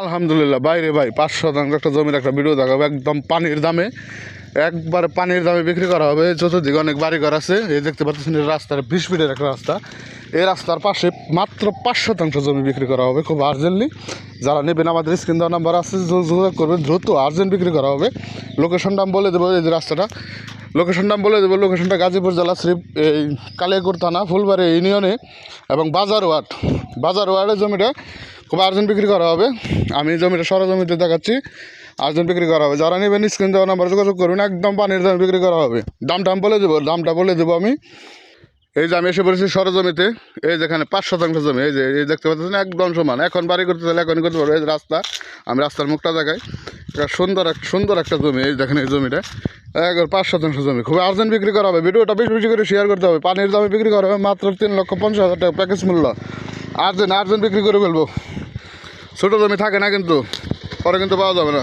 আলহামদুলিল্লাহ, বাইরে ভাই, পাঁচ শতাংশ একটা জমির একটা ভিডিও দেখাবো, একদম পানির দামে, একবার পানির দামে বিক্রি করা হবে চতুর্দিকে অনেক বাড়ি ঘর আছে, এই দেখতে পাচ্ছেন এই রাস্তার বিশ ফিটের একটা রাস্তা, এই রাস্তার পাশে মাত্র পাঁচ শতাংশ জমি বিক্রি করা হবে, খুব আর্জেন্টলি যারা নেবেন, আমাদের স্ক্রিন দেওয়া নাম্বার আছে যোগাযোগ করবেন, দ্রুত আর্জেন্ট বিক্রি করা হবে। লোকেশন আমি বলে দেবো, এই যে রাস্তাটা। লোকেশন আমি বলে দেবো লোকেশনটা গাজীপুর জেলা, শ্রী এই কালিয়াকুর থানা, ফুলবাড়ি ইউনিয়নে এবং বাজার ওয়ার্ড বাজার ওয়ার্ডের জমিটা খুব আর্জেন্ট বিক্রি করা হবে। আমি জমিটা সরজমিতে দেখাচ্ছি। আর্জেন্ট বিক্রি করা হবে। যারা নেবেন স্ক্রিন দেওয়া নাম্বার যোগাযোগ করবেন একদম পানির দামে বিক্রি করা হবে। দামটা আমি বলে দেবো দামটা বলে দেবো আমি। এই যে আমি এসে পড়েছি সরজমিতে। এই যেখানে পাঁচ শতাংশ জমি। এই যে, এই দেখতে পাচ্ছেন, একদম সমান। এখন বাড়ি করতে চাইলে এখনই করতে পারব। এই রাস্তা, আমি রাস্তার মুখটা দেখাই। এটা সুন্দর এক, সুন্দর একটা জমি। এই দেখেন এই জমিটা। একবার পাঁচ শতাংশ জমি। খুব আর্জেন্ট বিক্রি করা হবে। ভিডিওটা বেশি বেশি করে শেয়ার করতে হবে। পানির দামে বিক্রি করা হবে মাত্র তিন লক্ষ পঞ্চাশ হাজার টাকা প্যাকেজ মূল্য। আর্জেন্ট আর্জেন্ট বিক্রি করে ফেলব। ছোটো জমি থাকে না কিন্তু পরে কিন্তু পাওয়া যাবে না।